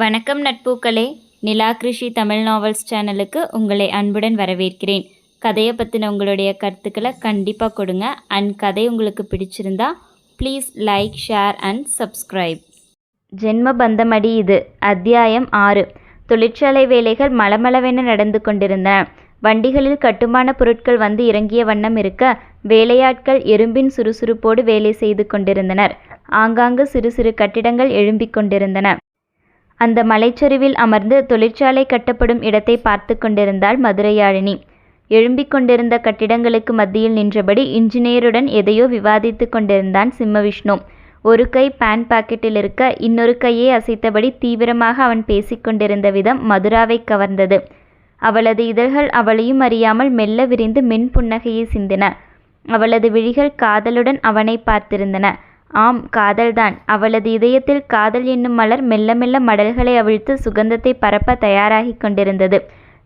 வணக்கம் நட்பூக்களே. நிலா கிருஷி தமிழ் நாவல்ஸ் சேனலுக்கு உங்களை அன்புடன் வரவேற்கிறேன். கதையை பற்றின உங்களுடைய கருத்துக்களை கண்டிப்பாக கொடுங்க. அண்ட் கதை உங்களுக்கு பிடிச்சிருந்தா please like share and subscribe ஜென்ம பந்தமடி இது. அத்தியாயம் ஆறு. தொழிற்சாலை வேலைகள் மளமளவென நடந்து கொண்டிருந்தன. வண்டிகளில் கட்டுமான பொருட்கள் வந்து இறங்கிய வண்ணம் இருக்க வேலையாட்கள் எறும்பின் சுறுசுறுப்போடு வேலை செய்து கொண்டிருந்தனர். ஆங்காங்கு சிறு சிறு கட்டிடங்கள் எழும்பிக் கொண்டிருந்தன. அந்த மலைச்சரிவில் அமர்ந்து தொழிற்சாலை கட்டப்படும் இடத்தை பார்த்து கொண்டிருந்தாள் மதுரையாழினி. எழும்பிக் கொண்டிருந்த கட்டிடங்களுக்கு மத்தியில் நின்றபடி இன்ஜினியருடன் எதையோ விவாதித்து கொண்டிருந்தான் சிம்மவிஷ்ணு. ஒரு கை பேன் பாக்கெட்டில் இருக்க இன்னொரு கையை அசைத்தபடி தீவிரமாக அவன் பேசிக்கொண்டிருந்த விதம் மதுராவை கவர்ந்தது. அவளது இதழ்கள் அவளையும் அறியாமல் மெல்ல விரிந்து மென் புன்னகையை சிந்தின. அவளது விழிகள் காதலுடன் அவனை பார்த்திருந்தன. ஆம் காதல்தான். அவளது இதயத்தில் காதல் என்னும் மலர் மெல்ல மெல்ல மடல்களை அவிழ்த்து சுகந்தத்தை பரப்ப தயாராகிக் கொண்டிருந்தது.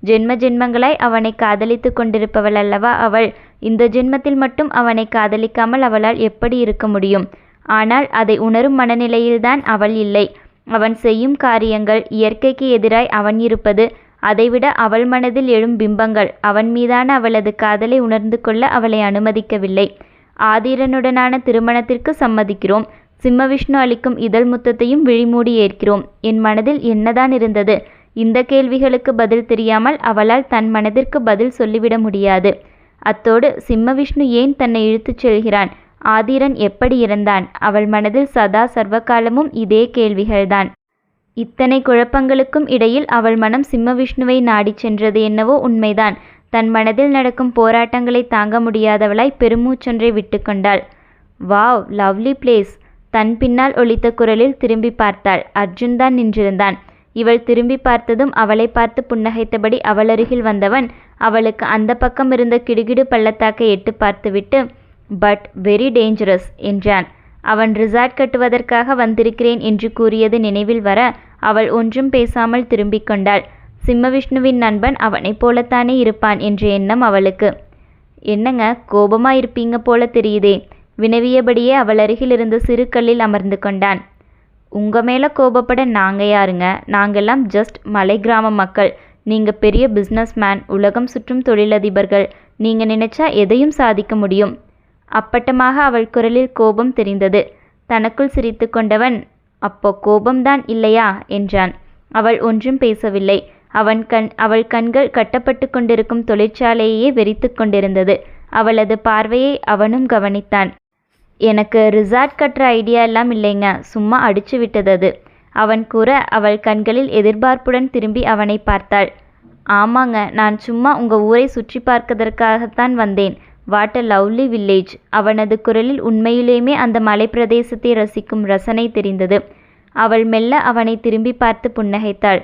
ஜென்ம ஜென்மங்களாய் அவனை காதலித்து கொண்டிருப்பவள் அல்லவா அவள்? இந்த ஜென்மத்தில் மட்டும் அவனை காதலிக்காமல் அவளால் எப்படி இருக்க முடியும்? ஆனால் அதை உணரும் மனநிலையில்தான் அவள் இல்லை. அவன் செய்யும் காரியங்கள் இயற்கைக்கு எதிராய் அவன் இருப்பது அதைவிட அவள் மனதில் எழும் பிம்பங்கள் அவன் மீதான அவளது காதலை உணர்ந்து கொள்ள அவளை அனுமதிக்கவில்லை. ஆதிரனுடனான திருமணத்திற்கு சம்மதிக்கிறோம். சிம்மவிஷ்ணு அளிக்கும் இதழ் முத்தத்தையும் விழிமூடி ஏற்கிறோம். என் மனதில் என்னதான் இருந்தது? இந்த கேள்விகளுக்கு பதில் தெரியாமல் அவளால் தன் மனதிற்கு பதில் சொல்லிவிட முடியாது. அத்தோடு சிம்மவிஷ்ணு ஏன் தன்னை இழுத்துச் செல்கிறான்? ஆதிரன் எப்படி இருந்தான் அவள் மனதில் சதா சர்வகாலமும் இதே கேள்விகள்தான். இத்தனை குழப்பங்களுக்கும் இடையில் அவள் மனம் சிம்மவிஷ்ணுவை நாடிச் சென்றது என்னவோ உண்மைதான். தன் மனதில் நடக்கும் போராட்டங்களை தாங்க முடியாதவளாய் பெருமூச்சொன்றை விட்டுக்கொண்டாள் வாவ் லவ்லி பிளேஸ். தன் பின்னால் ஒலித்த குரலில் திரும்பி பார்த்தாள். அர்ஜுன் தான் நின்றிருந்தான். இவள் திரும்பி பார்த்ததும் அவளை பார்த்து புன்னகைத்தபடி அவளருகில் வந்தவன் அவளுக்கு அந்த பக்கம் இருந்த கிடுகிடு பள்ளத்தாக்கை எட்டு பார்த்துவிட்டு பட் வெரி டேஞ்சரஸ் என்றான். அவன் ரிசார்ட் கட்டுவதற்காக வந்திருக்கிறேன் என்று கூறியது நினைவில் வர அவள் ஒன்றும் பேசாமல் திரும்பிக் கொண்டாள். சிம்மவிஷ்ணுவின் நண்பன் அவனைப் போலத்தானே இருப்பான் என்ற எண்ணம் அவளுக்கு. என்னங்க கோபமா இருப்பீங்க போல தெரியுதே. வினவியபடியே அவள் அருகில் இருந்த சிறு கல்லில் அமர்ந்து கொண்டான். உங்க மேல கோபப்பட நாங்க யாருங்க? நாங்கெல்லாம் ஜஸ்ட் மலை கிராம மக்கள். நீங்க பெரிய பிஸ்னஸ் மேன் உலகம் சுற்றும் தொழிலதிபர்கள். நீங்க நினைச்சா எதையும் சாதிக்க முடியும். அப்பட்டமாக அவள் குரலில் கோபம் தெரிந்தது. தனக்குள் சிரித்து கொண்டவன் அப்போ கோபம்தான் இல்லையா? என்றான். அவள் ஒன்றும் பேசவில்லை. அவன் கண் அவள் கண்கள் கட்டப்பட்டு கொண்டிருக்கும் தொழிற்சாலையே வெறித்து கொண்டிருந்தது. அவளது பார்வையை அவனும் கவனித்தான். எனக்கு ரிசார்ட் கட்டுற ஐடியா எல்லாம் இல்லைங்க. சும்மா அடிச்சு விட்டது அது அவன் கூற அவள் கண்களில் எதிர்பார்ப்புடன் திரும்பி அவனை பார்த்தாள். ஆமாங்க நான் சும்மா உங்க ஊரை சுற்றி பார்க்கதற்காகத்தான் வந்தேன். What a lovely village. அவனது குரலில் உண்மையிலேயுமே அந்த மலைப்பிரதேசத்தை ரசிக்கும் ரசனை தெரிந்தது. அவள் மெல்ல அவனை திரும்பி பார்த்து புன்னகைத்தாள்.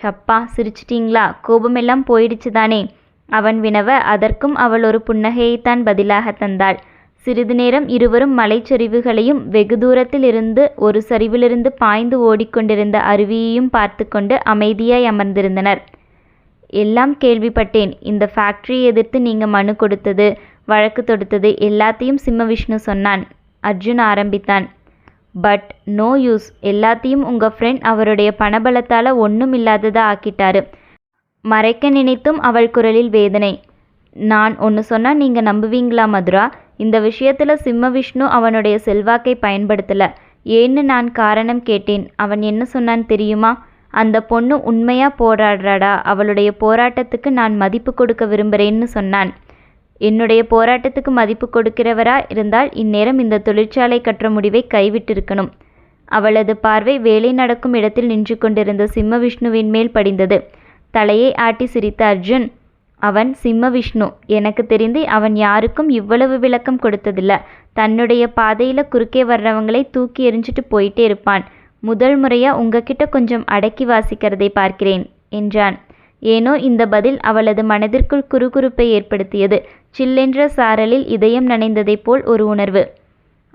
ஷப்பா சிரிச்சிட்டீங்களா? கோபமெல்லாம் போயிடுச்சு தானே? அவன் வினவ அதற்கும் அவள் ஒரு புன்னகையைத்தான் பதிலாக தந்தாள். சிறிது நேரம் இருவரும் மலைச்சரிவுகளையும் வெகு தூரத்தில் இருந்து ஒரு சரிவிலிருந்து பாய்ந்து ஓடிக்கொண்டிருந்த அருவியையும் பார்த்து கொண்டு அமைதியாய் அமர்ந்திருந்தனர். எல்லாம் கேள்விப்பட்டேன். இந்த ஃபேக்டரியை எதிர்த்து நீங்கள் மனு கொடுத்தது வழக்கு தொடுத்தது எல்லாத்தையும் சிம்ம விஷ்ணு சொன்னான் அர்ஜுன் ஆரம்பித்தான். பட் நோ யூஸ் எல்லாத்தையும் உங்கள் ஃப்ரெண்ட் அவருடைய பணபலத்தால் ஒன்றும் இல்லாததாக ஆக்கிட்டாரு. மறைக்க நினைத்தும் அவள் குரலில் வேதனை. நான் ஒன்று சொன்னால் நீங்கள் நம்புவீங்களா மதுரா? இந்த விஷயத்தில் சிம்ம விஷ்ணு அவனுடைய செல்வாக்கை பயன்படுத்தலை. ஏன்னு நான் காரணம் கேட்டேன். அவன் என்ன சொன்னான் தெரியுமா? அந்த பொண்ணு உண்மையாக போராடுறாடா. அவளுடைய போராட்டத்துக்கு நான் மதிப்பு கொடுக்க விரும்புகிறேன்னு சொன்னான். என்னுடைய போராட்டத்துக்கு மதிப்பு கொடுக்கிறவரா இருந்தால் இந்நேரம் இந்த தொழிற்சாலை கற்ற முடிவை கைவிட்டிருக்கணும். அவளது பார்வை வேலை நடக்கும் இடத்தில் நின்று கொண்டிருந்த சிம்ம விஷ்ணுவின் மேல் படிந்தது. தலையை ஆட்டி சிரித்த அர்ஜுன் அவன் சிம்மவிஷ்ணு. எனக்கு தெரிந்து அவன் யாருக்கும் இவ்வளவு விளக்கம் கொடுத்ததில்ல. தன்னுடைய பாதையில் குறுக்கே வர்றவங்களை தூக்கி எறிஞ்சிட்டு போயிட்டே இருப்பான். முதல் முறையாக உங்ககிட்ட கொஞ்சம் அடக்கி வாசிக்கிறதை பார்க்கிறேன் என்றான். ஏனோ இந்த பதில் அவளது மனதிற்குள் குறுகுறுப்பை ஏற்படுத்தியது. சில்லென்ற சாரலில் இதயம் நனைந்ததைப் போல் ஒரு உணர்வு.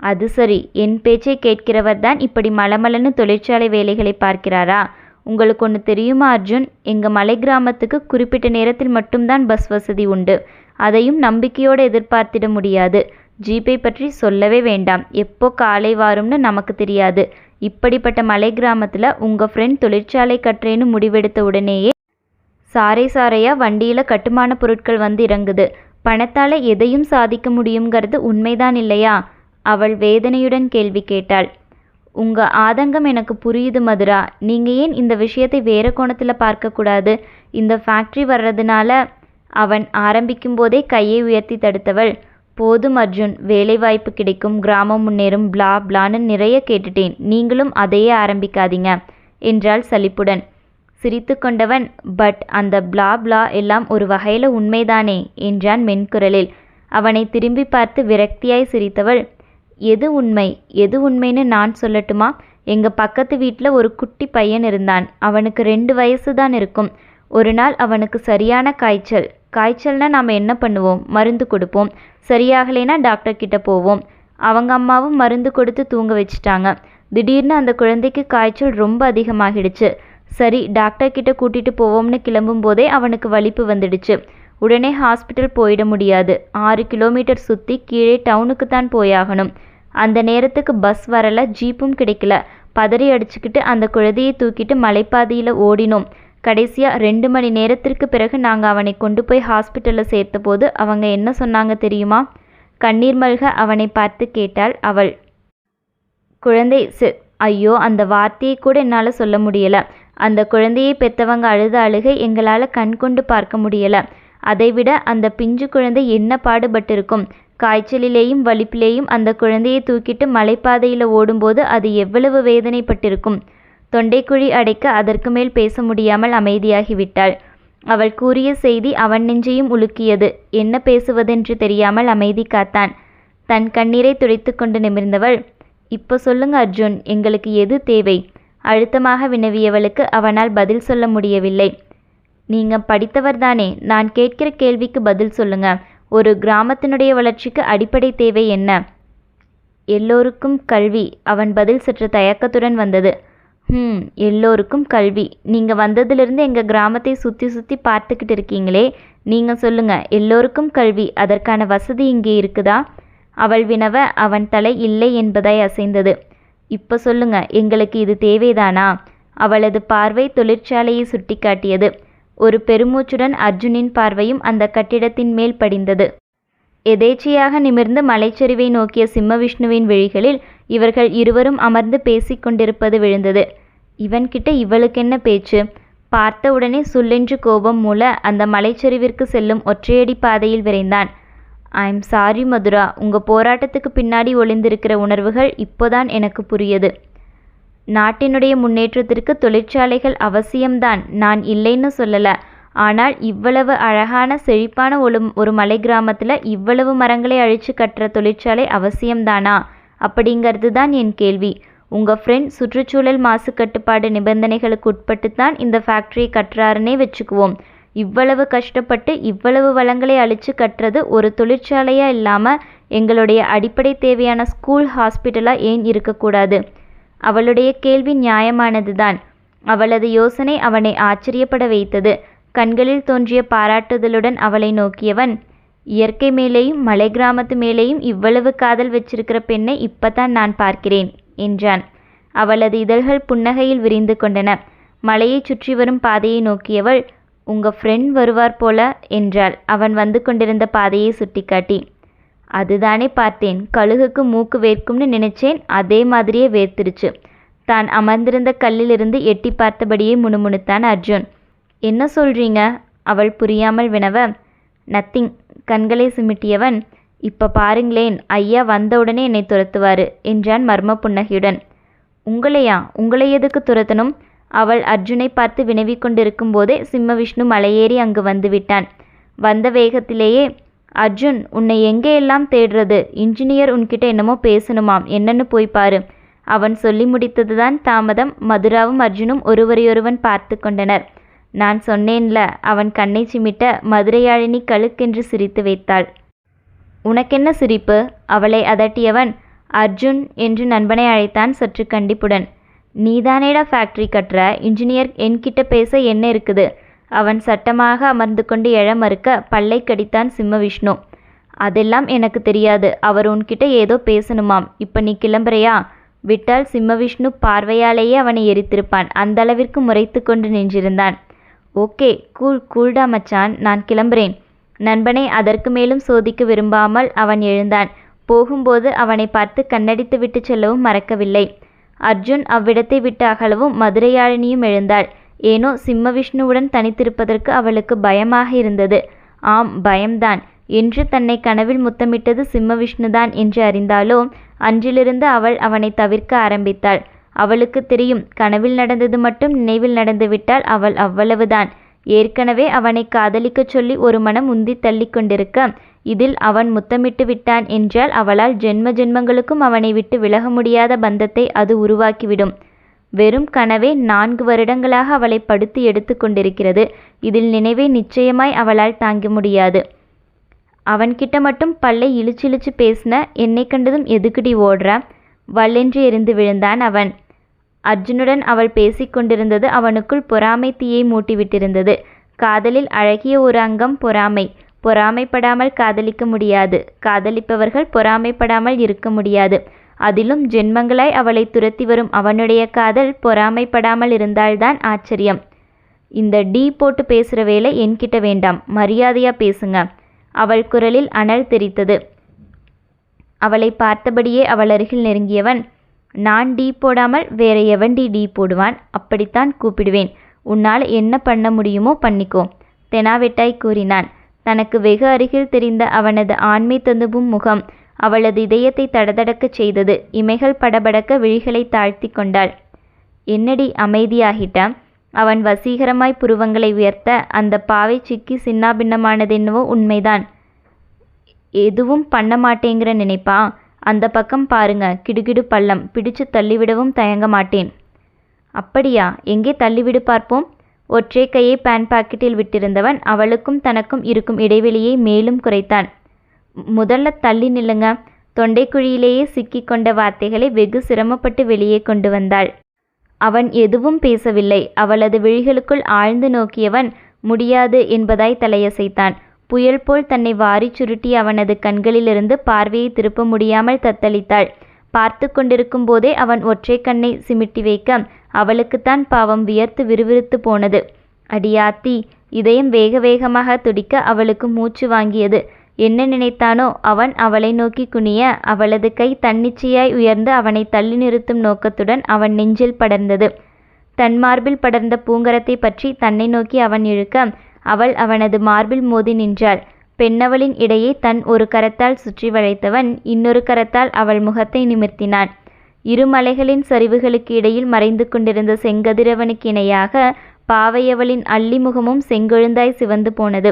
அது சரி என் பேச்சை கேட்கிறவர்தான் இப்படி மலமலன்னு தொழிற்சாலை வேலைகளை பார்க்கிறாரா? உங்களுக்கு ஒன்று தெரியுமா அர்ஜுன்? எங்கள் மலை கிராமத்துக்கு குறிப்பிட்ட நேரத்தில் மட்டும்தான் பஸ் வசதி உண்டு. அதையும் நம்பிக்கையோடு எதிர்பார்த்திட முடியாது. ஜீப்பை பற்றி சொல்லவே வேண்டாம். எப்போ காலை வாரும்னு நமக்கு தெரியாது. இப்படிப்பட்ட மலை கிராமத்தில் உங்கள் ஃப்ரெண்ட் தொழிற்சாலை கட்டுறேன்னு முடிவெடுத்த உடனேயே சாறை சாறையாக வண்டியில் கட்டுமான பொருட்கள் வந்து இறங்குது. பணத்தால் எதையும் சாதிக்க முடியுங்கிறது உண்மைதான் இல்லையா? அவள் வேதனையுடன் கேள்வி கேட்டாள். உங்க ஆதங்கம் எனக்கு புரியுது மதுரா. நீங்க ஏன் இந்த விஷயத்தை வேற கோணத்தில் பார்க்கக்கூடாது இந்த ஃபேக்ட்ரி வர்றதுனால அவன் ஆரம்பிக்கும் போதே கையை உயர்த்தி தடுத்தவள். போதும் அர்ஜுன் வேலைவாய்ப்பு கிடைக்கும் கிராமம் முன்னேறும் பிளா பிளான்னு நிறைய கேட்டுட்டேன். நீங்களும் அதையே ஆரம்பிக்காதீங்க என்றாள் சலிப்புடன். சிரித்து கொண்டவன். பட் அந்த பிளா பிளா எல்லாம் ஒரு வகையில் உண்மைதானே? என்றான் மென்குரலில். அவனை திரும்பி பார்த்து விரக்தியாய் சிரித்தவள். எது உண்மை? எது உண்மைன்னு நான் சொல்லட்டுமா? எங்க பக்கத்து வீட்டில் ஒரு குட்டி பையன் இருந்தான். அவனுக்கு ரெண்டு வயசு தான் இருக்கும். ஒரு நாள் அவனுக்கு சரியான காய்ச்சல். காய்ச்சல்னா நாம் என்ன பண்ணுவோம்? மருந்து கொடுப்போம். சரியாகலைனா டாக்டர் கிட்ட போவோம். அவங்க அம்மாவும் மருந்து கொடுத்து தூங்க வச்சுட்டாங்க. திடீர்னு அந்த குழந்தைக்கு காய்ச்சல் ரொம்ப அதிகமாகிடுச்சு. சரி டாக்டர் கிட்ட கூட்டிட்டு போவோம்னு கிளம்பும் போதே அவனுக்கு வலிப்பு வந்துடுச்சு. உடனே ஹாஸ்பிட்டல் போயிட முடியாது. ஆறு கிலோமீட்டர் சுற்றி கீழே டவுனுக்கு தான் போயாகணும். அந்த நேரத்துக்கு பஸ் வரல ஜீப்பும் கிடைக்கல. பதறி அடிச்சுக்கிட்டு அந்த குழந்தையை தூக்கிட்டு மலைப்பாதையில் ஓடினோம். கடைசியாக ரெண்டு மணி நேரத்திற்கு பிறகு நாங்கள் அவனை கொண்டு போய் ஹாஸ்பிட்டலில் சேர்த்தபோது அவங்க என்ன சொன்னாங்க தெரியுமா? கண்ணீர் மல்க அவனை பார்த்து கேட்டாள் அவள். குழந்தை செ ஐயோ அந்த வார்த்தையை கூட என்னால் சொல்ல முடியலை. அந்த குழந்தையை பெற்றவங்க அழுத அழுகை எங்களால் கண் கொண்டு பார்க்க முடியல. அதைவிட அந்த பிஞ்சு குழந்தை என்ன பாடுபட்டிருக்கும்? காய்ச்சலிலேயும் வலிப்பிலேயும் அந்த குழந்தையை தூக்கிட்டு மலைப்பாதையில் ஓடும்போது அது எவ்வளவு வேதனைப்பட்டிருக்கும்? தொண்டைக்குழி அடைக்க அதற்கு மேல் பேச முடியாமல் அமைதியாகிவிட்டாள். அவள் கூறிய செய்தி அவன் நெஞ்சையும் உலுக்கியது. என்ன பேசுவதென்று தெரியாமல் அமைதி காத்தான். தன் கண்ணீரை துடைத்து கொண்டு நிமிர்ந்தவள் இப்போ சொல்லுங்க அர்ஜுன் எங்களுக்கு எது தேவை? அழுத்தமாக வினவியவளுக்கு அவனால் பதில் சொல்ல முடியவில்லை. நீங்க படித்தவர் தானே நான் கேட்கிற கேள்விக்கு பதில் சொல்லுங்க. ஒரு கிராமத்தினுடைய வளர்ச்சிக்கு அடிப்படை தேவை என்ன? எல்லோருக்கும் கல்வி. அவன் பதில் சற்று தயக்கத்துடன் வந்தது. ம் எல்லோருக்கும் கல்வி. நீங்கள் வந்ததிலிருந்து எங்கள் கிராமத்தை சுற்றி சுற்றி பார்த்துக்கிட்டு இருக்கீங்களே நீங்கள் சொல்லுங்க எல்லோருக்கும் கல்வி அதற்கான வசதி இங்கே இருக்குதா? அவள் வினவ அவன் தலை இல்லை என்பதாய் அசைந்தது. இப்போ சொல்லுங்க எங்களுக்கு இது தேவைதானா? அவளது பார்வை தொழிற்சாலையை சுட்டிக்காட்டியது. ஒரு பெருமூச்சுடன் அர்ஜுனின் பார்வையும் அந்த கட்டிடத்தின் மேல் படிந்தது. எதேச்சையாக நிமிர்ந்து மலைச்சரிவை நோக்கிய சிம்மவிஷ்ணுவின் விழிகளில் இவர்கள் இருவரும் அமர்ந்து பேசிக் கொண்டிருப்பது விழுந்தது. இவன்கிட்ட இவளுக்கென்ன பேச்சு? பார்த்தவுடனே சுல்லென்று கோபம் மூல அந்த மலைச்சரிவிற்கு செல்லும் ஒற்றையடி பாதையில் விரைந்தான். ஐம் சாரி மதுரா உங்கள் போராட்டத்துக்கு பின்னாடி ஒளிந்திருக்கிற உணர்வுகள் இப்போதான் எனக்கு புரியுது. நாட்டினுடைய முன்னேற்றத்திற்கு தொழிற்சாலைகள் அவசியம்தான். நான் இல்லைன்னு சொல்லலை. ஆனால் இவ்வளவு அழகான செழிப்பான ஒரு ஒரு மலை கிராமத்தில் இவ்வளவு மரங்களை அழித்து கட்டுற தொழிற்சாலை அவசியம்தானா? அப்படிங்கிறது தான் என் கேள்வி. உங்கள் ஃப்ரெண்ட் சுற்றுச்சூழல் மாசு கட்டுப்பாடு நிபந்தனைகளுக்கு உட்பட்டு தான் இந்த ஃபேக்ட்ரியை கட்டுறாருன்னே வச்சுக்குவோம். இவ்வளவு கஷ்டப்பட்டு இவ்வளவு வளங்களை அழிச்சு கட்டுறது ஒரு தொழிற்சாலையாக இல்லாமல் எங்களுடைய அடிப்படை தேவையான ஸ்கூல் ஹாஸ்பிட்டலாக ஏன் இருக்கக்கூடாது? அவளுடைய கேள்வி நியாயமானதுதான். அவளது யோசனை அவனை ஆச்சரியப்பட வைத்தது. கண்களில் தோன்றிய பாராட்டுதலுடன் அவளை நோக்கியவன் இயற்கை மேலேயும் மலை கிராமத்து மேலேயும் இவ்வளவு காதல் வச்சிருக்கிற பெண்ணை இப்பதான் நான் பார்க்கிறேன் என்றான். அவளது இதழ்கள் புன்னகையில் விரிந்து கொண்டன. மலையைச் சுற்றி வரும் பாதையை நோக்கியவள் உங்க ஃப்ரெண்ட் வருவார் போல என்றாள். அவன் வந்து கொண்டிருந்த பாதையை சுட்டிக்காட்டி. அதுதானே பார்த்தேன். கழுகுக்கு மூக்கு வேர்க்கும்னு நினைச்சேன். அதே மாதிரியே வேர்த்திருச்சு. தான் அமர்ந்திருந்த கல்லிலிருந்து எட்டி பார்த்தபடியே முணுமுணுத்தான் அர்ஜுன். என்ன சொல்றீங்க? அவள் புரியாமல் வினவ. நத்திங். கண்களை சிமிட்டியவன். இப்ப பாருங்களேன். ஐயா வந்தவுடனே என்னை துரத்துவாரு என்றான் மர்ம புன்னகையுடன். உங்களையா? உங்களை எதுக்கு துரத்தணும்? அவள் அர்ஜுனை பார்த்து வினவிக் கொண்டிருக்கும் போதே சிம்ம விஷ்ணு மலையேறி அங்கு வந்துவிட்டான். வந்த வேகத்திலேயே அர்ஜுன் உன்னை எங்கே எல்லாம் தேடுறது? இன்ஜினியர் உன்கிட்ட என்னமோ பேசணுமாம். என்னன்னு போய் பாரு. அவன் சொல்லி முடித்ததுதான் தாமதம். மதுராவும் அர்ஜுனும் ஒருவரையொருவன் பார்த்து கொண்டனர். நான் சொன்னேன்ல. அவன் கண்ணை சிமிட்ட மதுரையாழினி கழுக்கென்று சிரித்து வைத்தாள். உனக்கென்ன சிரிப்பு? அவளை அதட்டியவன் அர்ஜுன் என்று நண்பனை அழைத்தான் சற்று கண்டிப்புடன். நீதானேடா ஃபேக்டரி கட்டுற? இன்ஜினியர் என்கிட்ட பேச என்ன இருக்குது? அவன் சட்டமாக அமர்ந்து கொண்டு எழ மறுக்க பல்லை கடித்தான் சிம்ம விஷ்ணு. அதெல்லாம் எனக்கு தெரியாது. அவர் உன்கிட்ட ஏதோ பேசணுமாம். இப்போ நீ கிளம்புறியா? விட்டால் சிம்மவிஷ்ணு பார்வையாலேயே அவனை எரித்திருப்பான். அந்த அளவிற்கு முறைத்து கொண்டு நின்றிருந்தான். ஓகே கூல் கூல்டா மச்சான். நான் கிளம்புறேன். நண்பனை அதற்கு மேலும் சோதிக்க விரும்பாமல் அவன் எழுந்தான். போகும்போது அவனை பார்த்து கண்ணடித்து விட்டு செல்லவும் மறக்கவில்லை. அர்ஜுன் அவ்விடத்தை விட்டு அகலவும் மதுரையாழினியும் எழுந்தாள். ஏனோ சிம்ம விஷ்ணுவுடன் தனித்திருப்பதற்கு அவளுக்கு பயமாக இருந்தது. ஆம் பயம்தான். என்று தன்னை கனவில் முத்தமிட்டது சிம்ம விஷ்ணுதான் என்று அறிந்தாலோ அன்றிலிருந்து அவள் அவனை தவிர்க்க ஆரம்பித்தாள். அவளுக்கு தெரியும் கனவில் நடந்தது மட்டும் நினைவில் நடந்துவிட்டால் அவள் அவ்வளவுதான். ஏற்கனவே அவனை காதலிக்கச் சொல்லி ஒரு மனம் உந்தி தள்ளி கொண்டிருக்க இதில் அவன் முத்தமிட்டு விட்டான் என்றால் அவளால் ஜென்ம ஜென்மங்களுக்கும் அவனை விட்டு விலக முடியாத பந்தத்தை அது உருவாக்கிவிடும். வெறும் கனவே நான்கு வருடங்களாக அவளை படுத்து எடுத்து கொண்டிருக்கிறது. இதில் நினைவை நிச்சயமாய் அவளால் தாங்க முடியாது. அவன்கிட்ட மட்டும் பல்லை இழுச்சிழுச்சு பேசின என்னை கண்டதும் எதுக்குடி ஓடுற? வல்லென்று எரிந்து விழுந்தான் அவன். அர்ஜுனுடன் அவள் பேசிக்கொண்டிருந்தது அவனுக்குள் பொறாமை தீயை மூட்டிவிட்டிருந்தது. காதலில் அழகிய ஒரு அங்கம் பொறாமை. பொறாமைப்படாமல் காதலிக்க முடியாது. காதலிப்பவர்கள் பொறாமைப்படாமல் இருக்க முடியாது. அதிலும் ஜென்மங்களாய் அவளை துரத்தி வரும் அவனுடைய காதல் பொறாமைப்படாமல் இருந்தால்தான் ஆச்சரியம். இந்த டீ போட்டு பேசுகிற வேலை என்கிட்ட வேண்டாம். மரியாதையா பேசுங்க. அவள் குரலில் அனல் தெரித்தது. அவளை பார்த்தபடியே அவள் அருகில் நெருங்கியவன் நான் டீ போடாமல் வேற எவன்டி டீ போடுவான்? அப்படித்தான் கூப்பிடுவேன். உன்னால் என்ன பண்ண முடியுமோ பண்ணிக்கோ. தெனாவெட்டாய் கூறினான். தனக்கு வெகு அருகில் தெரிந்த அவனது ஆண்மை தந்துவும் முகம் அவளது இதயத்தை தடதடக்கச் செய்தது. இமைகள் படபடக்க விழிகளை தாழ்த்தி கொண்டாள். என்னடி அமைதியாகிட்ட? அவன் வசீகரமாய் புருவங்களை உயர்த்த அந்த பாவை சிக்கி சின்னாபின்னமானதென்னவோ உண்மைதான். எதுவும் பண்ண மாட்டேங்கிற நினைப்பா? அந்த பக்கம் பாருங்க. கிடுகிடு பள்ளம். பிடிச்சு தள்ளிவிடவும் தயங்க மாட்டேன். அப்படியா? எங்கே தள்ளிவிடு பார்ப்போம். ஒற்றை கையை பேன் பாக்கெட்டில் விட்டிருந்தவன் அவளுக்கும் தனக்கும் இருக்கும் இடைவெளியை மேலும் குறைத்தான். முதல்ல தள்ளி நில்லுங்க. தொண்டைக்குழியிலேயே சிக்கிக் கொண்ட வார்த்தைகளை வெகு சிரமப்பட்டு வெளியே கொண்டு வந்தாள். அவன் எதுவும் பேசவில்லை. அவளது விழிகளுக்குள் ஆழ்ந்து நோக்கியவன் முடியாது என்பதாய் தலையசைத்தான். புயல் போல் தன்னை வாரிச் சுருட்டி அவனது கண்களிலிருந்து பார்வையை திருப்ப முடியாமல் தத்தளித்தாள். பார்த்து கொண்டிருக்கும் போதே அவன் ஒற்றை கண்ணை சிமிட்டி வைக்க அவளுக்குத்தான் பாவம் வியர்த்து விறுவிறுத்து போனது. அடியாத்தி இதயம் வேக வேகமாக துடிக்க அவளுக்கு மூச்சு வாங்கியது. என்ன நினைத்தானோ அவன் அவளை நோக்கி குனிய அவளது கை தன்னிச்சையாய் உயர்ந்து அவனை தள்ளி நிறுத்தும் நோக்கத்துடன் அவன் நெஞ்சில் படர்ந்தது. தன் மார்பில் படர்ந்த பூங்கரத்தை பற்றி தன்னை நோக்கி அவன் இழுக்க அவள் அவனது மார்பில் மோதி நின்றாள். பெண்ணவளின் இடையே தன் ஒரு கரத்தால் சுற்றி வளைத்தவன் இன்னொரு கரத்தால் அவள் முகத்தை நிமிர்த்தினான். இரு மலைகளின் சரிவுகளுக்கு இடையில் மறைந்து கொண்டிருந்த செங்கதிரவனுக்கு இணையாக பாவையவளின் அள்ளி முகமும் செங்கொழுந்தாய் சிவந்து போனது.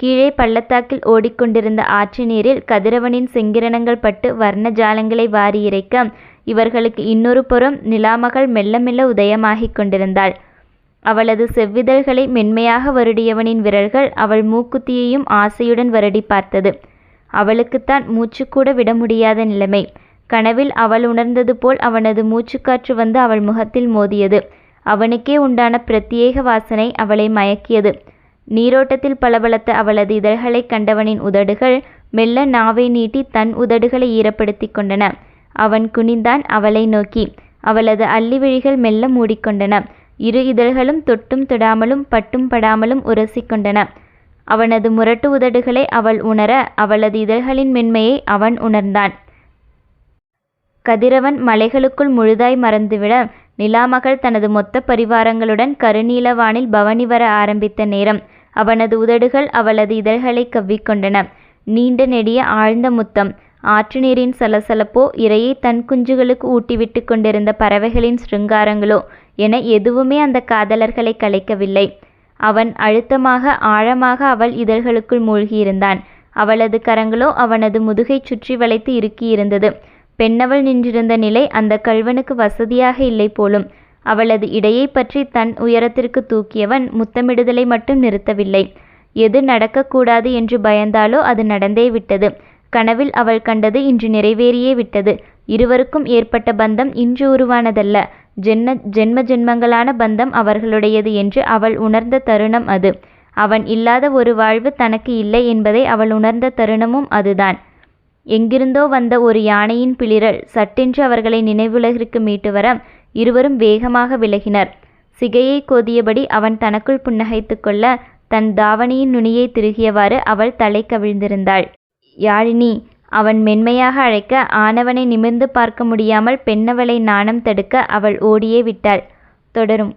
கீழே பள்ளத்தாக்கில் ஓடிக்கொண்டிருந்த ஆற்று நீரில் கதிரவனின் செங்கிரணங்கள் பட்டு வர்ண ஜாலங்களை வாரி இறைக்க இவர்களுக்கு இன்னொரு புறம் நிலாமகள் மெல்ல மெல்ல உதயமாகிக் கொண்டிருந்தாள். அவளது செவ்விதழ்களை மென்மையாக வருடியவனின் விரல்கள் அவள் மூக்குத்தியையும் ஆசையுடன் வருடி பார்த்தது. அவளுக்குத்தான் மூச்சுக்கூட விட முடியாத நிலைமை. கனவில் அவள் உணர்ந்தது போல் அவனது மூச்சுக்காற்று வந்து அவள் முகத்தில் மோதியது. அவனுக்கே உண்டான பிரத்யேக வாசனை அவளை மயக்கியது. நீரோட்டத்தில் பளபளத்த அவளது இதழ்களைக் கண்டவனின் உதடுகள் மெல்ல நாவை நீட்டி தன் உதடுகளை ஈரப்படுத்தி கொண்டன. அவன் குனிந்தான் அவளை நோக்கி. அவளது அள்ளி விழிகள் மெல்ல மூடிக்கொண்டன. இரு இதழ்களும் தொட்டும் தொடாமலும் பட்டும் படாமலும் உரசிக்கொண்டன. அவனது முரட்டு உதடுகளை அவள் உணர அவளது இதழ்களின் மென்மையை அவன் உணர்ந்தான். கதிரவன் மலைகளுக்குள் முழுதாய் மறந்துவிட நிலாமகள் தனது மொத்த பரிவாரங்களுடன் கருநீலவானில் பவனி வர ஆரம்பித்த நேரம். அவனது உதடுகள் அவளது இதழ்களை கவ்விக்கொண்டன. நீண்ட நெடிய ஆழ்ந்த முத்தம். ஆற்று நீரின் சலசலப்போ இரையை தன் குஞ்சுகளுக்கு ஊட்டிவிட்டு கொண்டிருந்த பறவைகளின் சிருங்காரங்களோ என எதுவுமே அந்த காதலர்களை கலைக்கவில்லை. அவன் அழுத்தமாக ஆழமாக அவள் இதழ்களுக்குள் மூழ்கியிருந்தான். அவளது கரங்களோ அவனது முதுகை சுற்றி வளைத்து இறுக்கியிருந்தது. பெண்ணவள் நின்றிருந்த நிலை அந்த கள்வனுக்கு வசதியாக இல்லை போலும். அவளது இடையை பற்றி தன் உயரத்திற்கு தூக்கியவன் முத்தமிடுதலை மட்டும் நிறுத்தவில்லை. எது நடக்கக்கூடாது என்று பயந்தாலோ அது நடந்தே விட்டது. கனவில் அவள் கண்டது இன்று நிறைவேறியே விட்டது. இருவருக்கும் ஏற்பட்ட பந்தம் இன்று உருவானதல்ல. ஜென்ம ஜென்ம ஜென்மங்களான பந்தம் அவர்களுடையது என்று அவள் உணர்ந்த தருணம் அது. அவன் இல்லாத ஒரு வாழ்வு தனக்கு இல்லை என்பதை அவள் உணர்ந்த தருணமும் அதுதான். எங்கிருந்தோ வந்த ஒரு யானையின் பிளிரல் சட்டென்று அவர்களை நினைவுலகிற்கு மீட்டு வர இருவரும் வேகமாக விலகினர். சிகையை கோதியபடி அவன் தனக்குள் புன்னகைத்து கொள்ள தன் தாவணியின் நுனியை திருகியவாறு அவள் தலை கவிழ்ந்திருந்தாள். யாழினி அவன் மென்மையாக அழைக்க ஆனவனை நிமிர்ந்து பார்க்க முடியாமல் பெண்ணவளை நாணம் தடுக்க அவள் ஓடியே விட்டாள். தொடரும்.